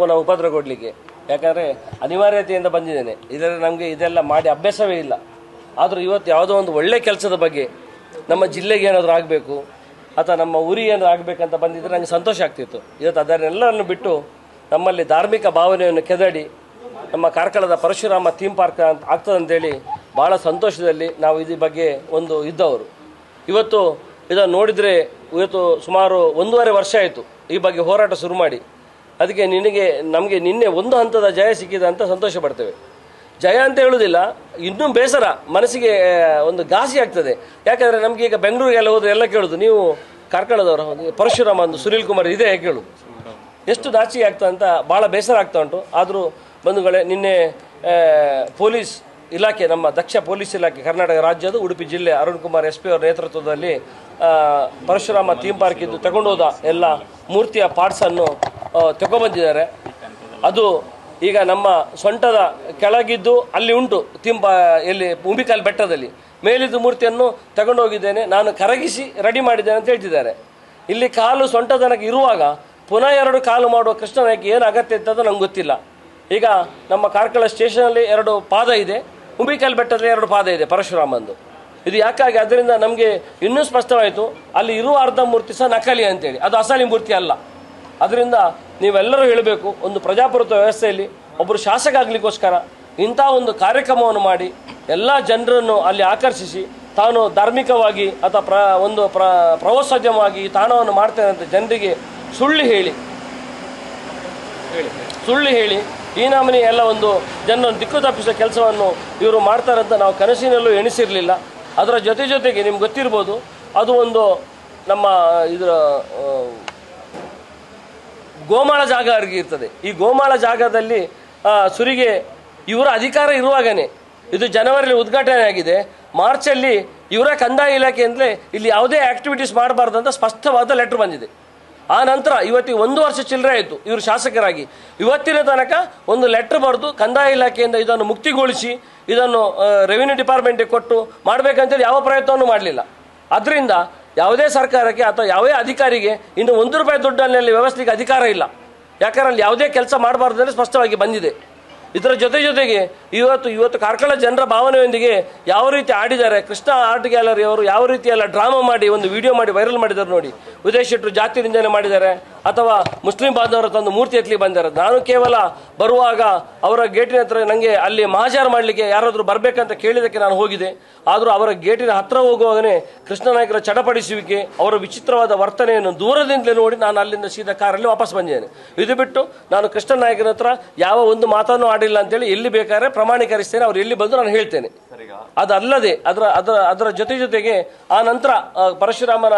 ಪುನಃ ಉಪದ್ರ ಕೊಡಲಿಕ್ಕೆ. ಯಾಕಂದರೆ ಅನಿವಾರ್ಯತೆಯಿಂದ ಬಂದಿದ್ದೇನೆ. ಇದರ ನಮಗೆ ಇದೆಲ್ಲ ಮಾಡಿ ಅಭ್ಯಾಸವೇ ಇಲ್ಲ. ಆದರೂ ಇವತ್ತು ಯಾವುದೋ ಒಂದು ಒಳ್ಳೆ ಕೆಲಸದ ಬಗ್ಗೆ ನಮ್ಮ ಜಿಲ್ಲೆಗೆ ಏನಾದರೂ ಆಗಬೇಕು, ಅಥವಾ ನಮ್ಮ ಊರಿಗೆ ಏನಾದರೂ ಆಗಬೇಕಂತ ಬಂದಿದ್ದರೆ ನನಗೆ ಸಂತೋಷ ಆಗ್ತಿತ್ತು. ಇವತ್ತು ಅದನ್ನೆಲ್ಲರನ್ನು ಬಿಟ್ಟು ನಮ್ಮಲ್ಲಿ ಧಾರ್ಮಿಕ ಭಾವನೆಯನ್ನು ಕೆದಡಿ ನಮ್ಮ ಕಾರ್ಕಳದ ಪರಶುರಾಮ ಥೀಮ್ ಪಾರ್ಕ್ ಅಂತ ಆಗ್ತದಂತೇಳಿ ಭಾಳ ಸಂತೋಷದಲ್ಲಿ ನಾವು ಇದ್ರ ಬಗ್ಗೆ ಒಂದು ಇದ್ದವರು. ಇವತ್ತು ಇದನ್ನು ನೋಡಿದರೆ ಇವತ್ತು ಸುಮಾರು ಒಂದೂವರೆ ವರ್ಷ ಆಯಿತು ಈ ಬಗ್ಗೆ ಹೋರಾಟ ಶುರು ಮಾಡಿ. ಅದಕ್ಕೆ ನಿನಗೆ, ನಮಗೆ ನಿನ್ನೆ ಒಂದು ಹಂತದ ಜಯ ಸಿಕ್ಕಿದೆ ಅಂತ ಸಂತೋಷ ಪಡ್ತೇವೆ. ಜಯ ಅಂತ ಹೇಳುವುದಿಲ್ಲ, ಇನ್ನೂ ಬೇಸರ, ಮನಸ್ಸಿಗೆ ಒಂದು ಘಾಸಿ ಆಗ್ತದೆ. ಯಾಕಂದರೆ ನಮಗೆ ಈಗ ಬೆಂಗಳೂರಿಗೆಲ್ಲ ಹೋದರೆ ಎಲ್ಲ ಕೇಳೋದು, ನೀವು ಕಾರ್ಕಳದವರು ಪರಶುರಾಮ ಒಂದು ಸುನೀಲ್ ಕುಮಾರ್ ಇದೇ ಕೇಳು. ಎಷ್ಟು ನಾಚಿಕೆ ಆಗ್ತಾ ಅಂತ ಭಾಳ ಬೇಸರ ಆಗ್ತಾ ಉಂಟು. ಆದರೂ ಬಂಧುಗಳೇ, ನಿನ್ನೆ ಪೊಲೀಸ್ ಇಲಾಖೆ, ನಮ್ಮ ದಕ್ಷ ಪೊಲೀಸ್ ಇಲಾಖೆ, ಕರ್ನಾಟಕ ರಾಜ್ಯದ ಉಡುಪಿ ಜಿಲ್ಲೆ ಅರುಣ್ ಕುಮಾರ್ ಎಸ್ ಪಿ ಅವರ ನೇತೃತ್ವದಲ್ಲಿ ಪರಶುರಾಮ ಥೀಮ್ ಪಾರ್ಕ್ ಇದ್ದು ತಗೊಂಡೋದ ಎಲ್ಲ ಮೂರ್ತಿಯ ಪಾರ್ಟ್ಸನ್ನು ತಗೊಬಂದಿದ್ದಾರೆ. ಅದು ಈಗ ನಮ್ಮ ಸೊಂಟದ ಕೆಳಗಿದ್ದು ಅಲ್ಲಿ ಉಂಟು ತಿಂಬ ಎಲ್ಲಿ ಉಂಬಿಕಾಲ್ ಬೆಟ್ಟದಲ್ಲಿ. ಮೇಲಿದ್ದು ಮೂರ್ತಿಯನ್ನು ತಗೊಂಡೋಗಿದ್ದೇನೆ. ನಾನು ಕರಗಿಸಿ ರೆಡಿ ಮಾಡಿದ್ದೇನೆ ಅಂತ ಹೇಳ್ತಿದ್ದಾರೆ. ಇಲ್ಲಿ ಕಾಲು ಸೊಂಟ ತನಕ ಇರುವಾಗ ಪುನಃ ಎರಡು ಕಾಲು ಮಾಡುವ ಕೃಷ್ಣನಾಯ್ಕೆ ಏನು ಅಗತ್ಯ ಇತ್ತದ ನಂಗೆ ಗೊತ್ತಿಲ್ಲ. ಈಗ ನಮ್ಮ ಕಾರ್ಕಳ ಸ್ಟೇಷನಲ್ಲಿ ಎರಡು ಪಾದ ಇದೆ. ಉಂಬಿಕಾಲ್ ಬೆಟ್ಟದಲ್ಲಿ ಎರಡು ಪಾದ ಇದೆ ಪರಶುರಾಮಂದು. ಇದು ಯಾಕಾಗಿ? ಅದರಿಂದ ನಮಗೆ ಇನ್ನೂ ಸ್ಪಷ್ಟವಾಯಿತು. ಅಲ್ಲಿ ಇರುವ ಅರ್ಧ ಮೂರ್ತಿ ಸಹ ನಕಲಿ ಅಂತೇಳಿ. ಅದು ಅಸಲಿ ಮೂರ್ತಿ ಅಲ್ಲ. ಅದರಿಂದ ನೀವೆಲ್ಲರೂ ಹೇಳಬೇಕು, ಒಂದು ಪ್ರಜಾಪ್ರಭುತ್ವ ವ್ಯವಸ್ಥೆಯಲ್ಲಿ ಒಬ್ಬರು ಶಾಸಕ ಆಗಲಿಕ್ಕೋಸ್ಕರ ಇಂಥ ಒಂದು ಕಾರ್ಯಕ್ರಮವನ್ನು ಮಾಡಿ ಎಲ್ಲ ಜನರನ್ನು ಅಲ್ಲಿ ಆಕರ್ಷಿಸಿ, ತಾನು ಧಾರ್ಮಿಕವಾಗಿ ಅಥವಾ ಪ್ರ, ಒಂದು ಪ್ರ, ಪ್ರವಾಸೋದ್ಯಮವಾಗಿ ಈ ತಾಣವನ್ನು ಮಾಡ್ತೇನೆ ಅಂತ ಜನರಿಗೆ ಸುಳ್ಳು ಹೇಳಿ. ಸುಳ್ಳು ಹೇಳಿ, ಈ ನಾಮಿನಿ ಎಲ್ಲ ಒಂದು ಜನರನ್ನು ದಿಕ್ಕು ತಪ್ಪಿಸೋ ಕೆಲಸವನ್ನು ಇವರು ಮಾಡ್ತಾರೆ ಅಂತ ನಾವು ಕನಸಿನಲ್ಲೂ ಎಣಿಸಿರಲಿಲ್ಲ. ಅದರ ಜೊತೆ ಜೊತೆಗೆ ನಿಮ್ಗೆ ಗೊತ್ತಿರ್ಬೋದು, ಅದು ಒಂದು ನಮ್ಮ ಇದರ ಗೋಮಾಳ ಜಾಗ ಇರ್ತದೆ ಈ ಗೋಮಾಳ ಜಾಗದಲ್ಲಿ ಸುರಿಗೆ ಇವರ ಅಧಿಕಾರ ಇರುವಾಗನೆ. ಇದು ಜನವರಿಲಿ ಉದ್ಘಾಟನೆ ಆಗಿದೆ. ಮಾರ್ಚಲ್ಲಿ ಇವರ ಕಂದಾಯ ಇಲಾಖೆಯಿಂದಲೇ ಇಲ್ಲಿ ಯಾವುದೇ ಆಕ್ಟಿವಿಟೀಸ್ ಮಾಡಬಾರ್ದು ಅಂತ ಸ್ಪಷ್ಟವಾದ ಲೆಟ್ರ್ ಬಂದಿದೆ. ಆ ನಂತರ ಇವತ್ತಿಗೆ ಒಂದು ವರ್ಷ ಚಿಲ್ಲರೆ ಆಯಿತು ಇವರು ಶಾಸಕರಾಗಿ. ಇವತ್ತಿನ ತನಕ ಒಂದು ಲೆಟ್ರ್ ಬರೆದು ಕಂದಾಯ ಇಲಾಖೆಯಿಂದ ಇದನ್ನು ಮುಕ್ತಿಗೊಳಿಸಿ, ಇದನ್ನು ರೆವಿನ್ಯೂ ಡಿಪಾರ್ಟ್ಮೆಂಟಿಗೆ ಕೊಟ್ಟು ಮಾಡಬೇಕಂತೇಳಿ ಯಾವ ಪ್ರಯತ್ನವನ್ನು ಮಾಡಲಿಲ್ಲ. ಅದರಿಂದ ಯಾವುದೇ ಸರ್ಕಾರಕ್ಕೆ ಅಥವಾ ಯಾವುದೇ ಅಧಿಕಾರಿಗೆ ಇನ್ನು ಒಂದು ರೂಪಾಯಿ ದುಡ್ಡನ್ನಲ್ಲಿ ವ್ಯವಸ್ಥೆಗೆ ಅಧಿಕಾರ ಇಲ್ಲ. ಯಾಕಂದ್ರೆ ಅಲ್ಲಿ ಯಾವುದೇ ಕೆಲಸ ಮಾಡಬಾರ್ದು ಅಂದರೆ ಸ್ಪಷ್ಟವಾಗಿ ಬಂದಿದೆ. ಇದರ ಜೊತೆ ಜೊತೆಗೆ ಇವತ್ತು ಇವತ್ತು ಕಾರ್ಕಳ ಜನರ ಭಾವನೆಯೊಂದಿಗೆ ಯಾವ ರೀತಿ ಆಡಿದ್ದಾರೆ, ಕೃಷ್ಣ ಆರ್ಟ್ ಗ್ಯಾಲರಿ ಅವರು ಯಾವ ರೀತಿ ಎಲ್ಲ ಡ್ರಾಮಾ ಮಾಡಿ, ಒಂದು ವಿಡಿಯೋ ಮಾಡಿ, ವೈರಲ್ ಮಾಡಿದ್ದಾರೆ ನೋಡಿ. ಉದಯ್ ಶೆಟ್ಟರು ಜಾತಿ ನಿಂದನೆ ಮಾಡಿದ್ದಾರೆ. ಅಥವಾ ಮುಸ್ಲಿಂ ಬಾಂಧವರು ತಂದು ಮೂರ್ತಿ ಎತ್ತಲಿ ಬಂದಿರೋದು. ನಾನು ಕೇವಲ ಬರುವಾಗ ಅವರ ಗೇಟಿನ ಹತ್ರ ನನಗೆ ಅಲ್ಲಿ ಮಹಾಜಾರ ಮಾಡಲಿಕ್ಕೆ ಯಾರಾದರೂ ಬರಬೇಕಂತ ಕೇಳಿದಕ್ಕೆ ನಾನು ಹೋಗಿದೆ ಆದರೂ ಅವರ ಗೇಟಿನ ಹತ್ರ ಹೋಗುವಾಗನೇ ಕೃಷ್ಣನಾಯಕರ ಚಡಪಡಿಸುವಿಕೆ ಅವರ ವಿಚಿತ್ರವಾದ ವರ್ತನೆಯನ್ನು ದೂರದಿಂದಲೇ ನೋಡಿ ನಾನು ಅಲ್ಲಿಂದ ಸೀದಾ ಕಾರಲ್ಲಿ ವಾಪಸ್ ಬಂದಿದ್ದೇನೆ ಇದು ಬಿಟ್ಟು ನಾನು ಕೃಷ್ಣನಾಯಕನ ಹತ್ರ ಯಾವ ಒಂದು ಮಾತನ್ನು ಆಡಿಲ್ಲ ಅಂತೇಳಿ ಎಲ್ಲಿ ಬೇಕಾದ್ರೆ ಪ್ರಮಾಣೀಕರಿಸ್ತೇನೆ ಅವ್ರು ಎಲ್ಲಿ ಬಂದು ನಾನು ಹೇಳ್ತೇನೆ. ಅದಲ್ಲದೆ ಅದರ ಅದರ ಅದರ ಜೊತೆ ಜೊತೆಗೆ ಆ ನಂತರ ಪರಶುರಾಮನ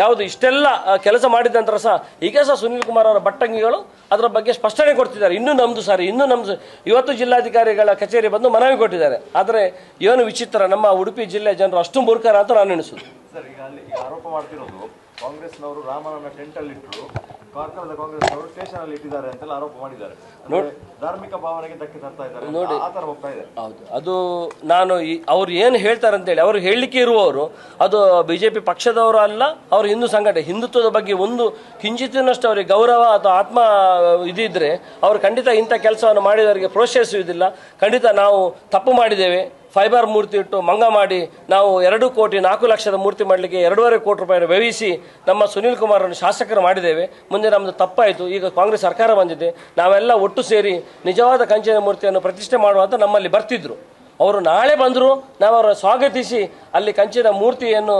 ಯಾವುದು ಇಷ್ಟೆಲ್ಲ ಕೆಲಸ ಮಾಡಿದ ನಂತರ ಸಹ ಈಗ ಸಹ ಸುನೀಲ್ ಕುಮಾರ್ ಅವರ ಬಟ್ಟಂಗಿಗಳು ಅದರ ಬಗ್ಗೆ ಸ್ಪಷ್ಟನೆ ಕೊಡ್ತಿದ್ದಾರೆ. ಇನ್ನೂ ನಮ್ಮದು ಸರ್, ಇನ್ನೂ ನಮ್ಮದು ಇವತ್ತು ಜಿಲ್ಲಾಧಿಕಾರಿಗಳ ಕಚೇರಿ ಬಂದು ಮನವಿ ಕೊಟ್ಟಿದ್ದಾರೆ. ಆದರೆ ಏನು ವಿಚಿತ್ರ, ನಮ್ಮ ಉಡುಪಿ ಜಿಲ್ಲೆ ಜನರು ಅಷ್ಟು ಮೂರ್ಖರ ಅಂತ ನಾನು ಎಣಿಸುದು. ಕಾಂಗ್ರೆಸ್ನವರು ರಾಮನನ್ನ ಟೆಂಟ್ ಅಲ್ಲಿ ಕಾಂಗ್ರೆಸ್ ಅವರು ಸ್ಟೇಷನ್ ಅಲ್ಲಿ ಇಟ್ಟಿದ್ದಾರೆ ಅಂತೆಲ್ಲ ಆರೋಪ ಮಾಡಿದ್ದಾರೆ. ಧಾರ್ಮಿಕ ಭಾವನೆಗೆ ಧಕ್ಕೆ ತರ್ತಾ ಇದ್ದಾರೆ ನೋಡಿ. ಆ ತರ ಹೋಗ್ತಾ ಇದೆ. ಹೌದು. ಅದು ನಾನು ಈ ಅವ್ರು ಏನು ಹೇಳ್ತಾರೆ ಅಂತೇಳಿ ಅವ್ರು ಹೇಳಲಿಕ್ಕೆ ಇರುವವರು ಅದು ಬಿ ಜೆ ಪಿ ಪಕ್ಷದವರು ಅಲ್ಲ ಅವರು ಹಿಂದೂ ಸಂಘಟನೆ. ಹಿಂದುತ್ವದ ಬಗ್ಗೆ ಒಂದು ಕಿಂಚಿತ್ತಿನಷ್ಟು ಅವರಿಗೆ ಗೌರವ ಅಥವಾ ಆತ್ಮ ಇದಿದ್ರೆ ಅವರು ಖಂಡಿತ ಇಂಥ ಕೆಲಸವನ್ನು ಮಾಡಿದವರಿಗೆ ಪ್ರೋತ್ಸಾಹಿಸುವುದಿಲ್ಲ. ಖಂಡಿತ ನಾವು ತಪ್ಪು ಮಾಡಿದ್ದೇವೆ. ಫೈಬರ್ ಮೂರ್ತಿ ಇಟ್ಟು ಮಂಗ ಮಾಡಿ ನಾವು ಎರಡು ಕೋಟಿ ನಾಲ್ಕು ಲಕ್ಷದ ಮೂರ್ತಿ ಮಾಡಲಿಕ್ಕೆ ಎರಡೂವರೆ ಕೋಟಿ ರೂಪಾಯಿಯನ್ನು ವ್ಯಯಿಸಿ ನಮ್ಮ ಸುನೀಲ್ ಕುಮಾರನ್ನು ಶಾಸಕರು ಮಾಡಿದ್ದೇವೆ. ಮುಂದೆ ನಮ್ಮದು ತಪ್ಪಾಯಿತು. ಈಗ ಕಾಂಗ್ರೆಸ್ ಸರ್ಕಾರ ಬಂದಿದೆ. ನಾವೆಲ್ಲ ಒಟ್ಟು ಸೇರಿ ನಿಜವಾದ ಕಂಚಿನ ಮೂರ್ತಿಯನ್ನು ಪ್ರತಿಷ್ಠೆ ಮಾಡುವಂತ ನಮ್ಮಲ್ಲಿ ಬರ್ತಿದ್ರು. ಅವರು ನಾಳೆ ಬಂದರೂ. ನಾವು ಅವರ ಸ್ವಾಗತಿಸಿ ಅಲ್ಲಿ ಕಂಚಿನ ಮೂರ್ತಿಯನ್ನು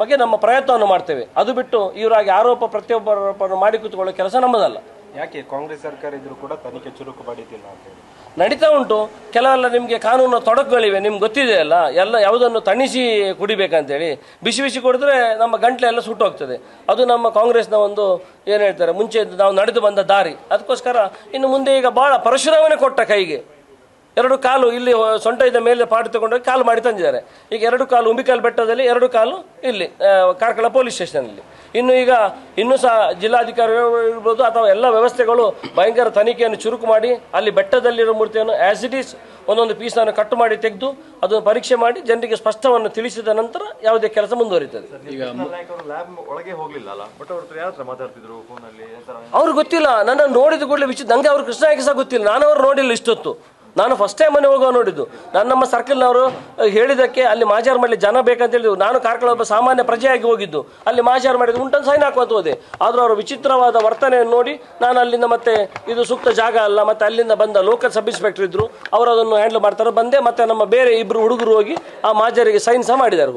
ಬಗ್ಗೆ ನಮ್ಮ ಪ್ರಯತ್ನವನ್ನು ಮಾಡ್ತೇವೆ. ಅದು ಬಿಟ್ಟು ಇವರಾಗಿ ಆರೋಪ ಪ್ರತಿಯೊಬ್ಬರೊಬ್ಬರು ಮಾಡಿ ಕೂತ್ಕೊಳ್ಳೋ ಕೆಲಸ ನಮ್ಮದಲ್ಲ. ಯಾಕೆ ಕಾಂಗ್ರೆಸ್ ಸರ್ಕಾರ ಇದ್ರೂ ಕೂಡ ತನಿಖೆ ಚುರುಕು ಪಡೀತಿಲ್ಲ ಅಂತ ಹೇಳಿ. ನಡೀತಾ ಉಂಟು. ಕೆಲವೆಲ್ಲ ನಿಮಗೆ ಕಾನೂನು ತೊಡಕುಗಳಿವೆ. ನಿಮ್ಗೆ ಗೊತ್ತಿದೆ ಅಲ್ಲ? ಎಲ್ಲ ಯಾವುದನ್ನು ತಣಿಸಿ ಕುಡಿಬೇಕಂತೇಳಿ ಬಿಸಿ ಬಿಸಿ ಕುಡಿದ್ರೆ ನಮ್ಮ ಗಂಟ್ಲೆ ಎಲ್ಲ ಸುಟ್ಟು ಹೋಗ್ತದೆ ಅದು ನಮ್ಮ ಕಾಂಗ್ರೆಸ್ನ ಒಂದು ಏನು ಹೇಳ್ತಾರೆ, ಮುಂಚೆ ನಾವು ನಡೆದು ಬಂದ ದಾರಿ. ಅದಕ್ಕೋಸ್ಕರ ಇನ್ನು ಮುಂದೆ ಈಗ ಭಾಳ ಪರಶುರಾಮನೇ ಕೊಟ್ಟ ಕೈಗೆ. ಎರಡು ಕಾಲು ಇಲ್ಲಿ ಸೊಂಟ ಇದ್ದ ಮೇಲೆ ಪಾಡು ತಗೊಂಡೋಗಿ ಕಾಲು ಮಾಡಿ ತಂದಿದ್ದಾರೆ. ಈಗ ಎರಡು ಕಾಲು ಉಂಬಿಕಾಲ್ ಬೆಟ್ಟದಲ್ಲಿ ಎರಡು ಕಾಲು ಇಲ್ಲಿ ಕಾರ್ಕಳ ಪೊಲೀಸ್ ಸ್ಟೇಷನಲ್ಲಿ. ಇನ್ನು ಈಗ ಇನ್ನೂ ಸಹ ಜಿಲ್ಲಾಧಿಕಾರಿ ಇರ್ಬೋದು ಅಥವಾ ಎಲ್ಲ ವ್ಯವಸ್ಥೆಗಳು ಭಯಂಕರ ತನಿಖೆಯನ್ನು ಚುರುಕು ಮಾಡಿ ಅಲ್ಲಿ ಬೆಟ್ಟದಲ್ಲಿರೋ ಮೂರ್ತಿಯನ್ನು ಆ್ಯಸ್ ಇಟ್ ಈಸ್ ಒಂದೊಂದು ಪೀಸನ್ನು ಕಟ್ ಮಾಡಿ ತೆಗೆದು ಅದನ್ನು ಪರೀಕ್ಷೆ ಮಾಡಿ ಜನರಿಗೆ ಸ್ಪಷ್ಟವನ್ನು ತಿಳಿಸಿದ ನಂತರ ಯಾವುದೇ ಕೆಲಸ ಮುಂದುವರಿತದೆ. ಅವರು ಗೊತ್ತಿಲ್ಲ. ನನ್ನ ನೋಡಿದ ಕೂಡಲೇ ವಿಚಿತ್ರ ನಂಗೆ ಅವ್ರು ಕೃಷ್ಣ ಸಹ ಗೊತ್ತಿಲ್ಲ. ನಾನು ಅವ್ರು ನೋಡಿಲ್ಲ ಇಷ್ಟೊತ್ತು. ನಾನು ಫಸ್ಟ್ ಟೈಮ್ ಮನೆ ಹೋಗೋ ನೋಡಿದ್ದು. ನನ್ನ ನಮ್ಮ ಸರ್ಕಲ್ನವರು ಹೇಳಿದ್ದಕ್ಕೆ ಅಲ್ಲಿ ಮಾಜಾರ್ ಮಾಡಲಿ ಜನ ಬೇಕಂತ ಹೇಳಿದ್ರು. ನಾನು ಕಾರ್ಕಳ ಒಬ್ಬ ಸಾಮಾನ್ಯ ಪ್ರಜೆಯಾಗಿ ಹೋಗಿದ್ದು. ಅಲ್ಲಿ ಮಾಜಾರ್ ಮಾಡಿದ್ರು ಉಂಟನ್ನು ಸೈನ್ ಹಾಕುವಂತ ಹೋದೆ. ಆದರೂ ಅವರು ವಿಚಿತ್ರವಾದ ವರ್ತನೆಯನ್ನು ನೋಡಿ ನಾನು ಅಲ್ಲಿಂದ ಮತ್ತೆ ಇದು ಸೂಕ್ತ ಜಾಗ ಅಲ್ಲ, ಮತ್ತೆ ಅಲ್ಲಿಂದ ಬಂದ ಲೋಕಲ್ ಸಬ್ ಇನ್ಸ್ಪೆಕ್ಟರ್ ಇದ್ರು. ಅವರು ಅದನ್ನು ಹ್ಯಾಂಡಲ್ ಮಾಡ್ತಾರೆ. ಬಂದೆ ಮತ್ತೆ ನಮ್ಮ ಬೇರೆ ಇಬ್ಬರು ಹುಡುಗರು ಹೋಗಿ ಆ ಮಾಜರಿಗೆ ಸೈನ್ ಸಹ ಮಾಡಿದ್ದಾರೆ.